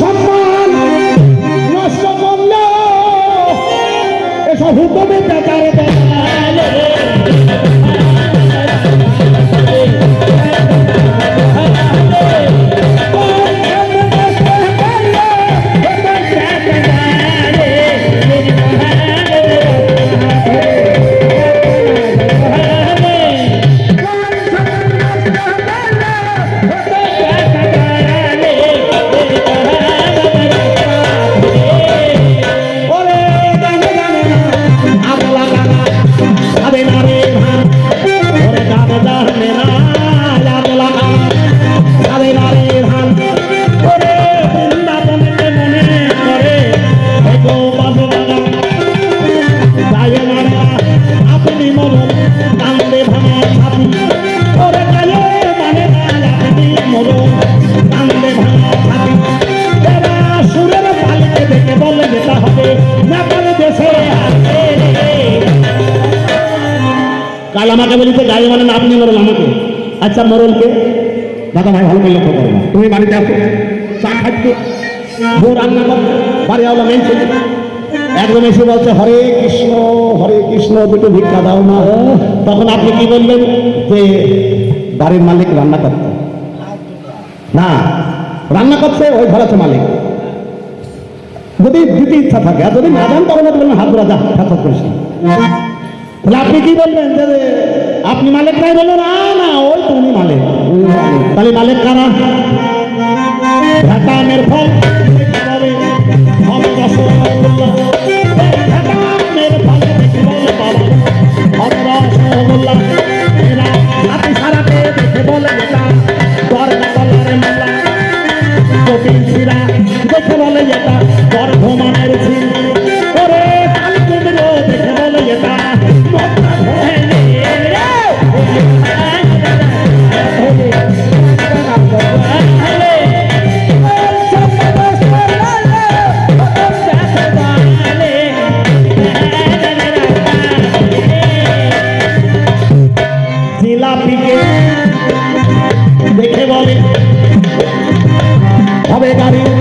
সম্মান নষ্ট করল। এসব হুকুমে বেকারে বেকারে। কাল আমাকে বলিতে গায়ে মানে না, আপনি মরল আমাকে। আচ্ছা মরলকে দাদা ভাই, ভালো করে লক্ষ্য করো। তুমি বাড়িতে আসো। চা খাচ্ছ বউ রান্না কর বাড়ি আওলা ছেলে। একদম এসে বলছে, হরে কৃষ্ণ হরে কৃষ্ণ, দুটো ভিক্ষা দাও না। তখন আপনি কি বললেন যে বাড়ির মালিক রান্না করতে। না, রান্না করছে, ওই ঘর আছে মালিক। যদি দিতে ইচ্ছা থাকে, আর যদি না যান তখন বলবেন হাত ধরা যা না। তাহলে আপনি কি বলবেন যে আপনি মালিক নাই বলবেন না না, ওই তো উনি মালিক তাহলে মালিক কারা ঢাকামের হবে গাড়ি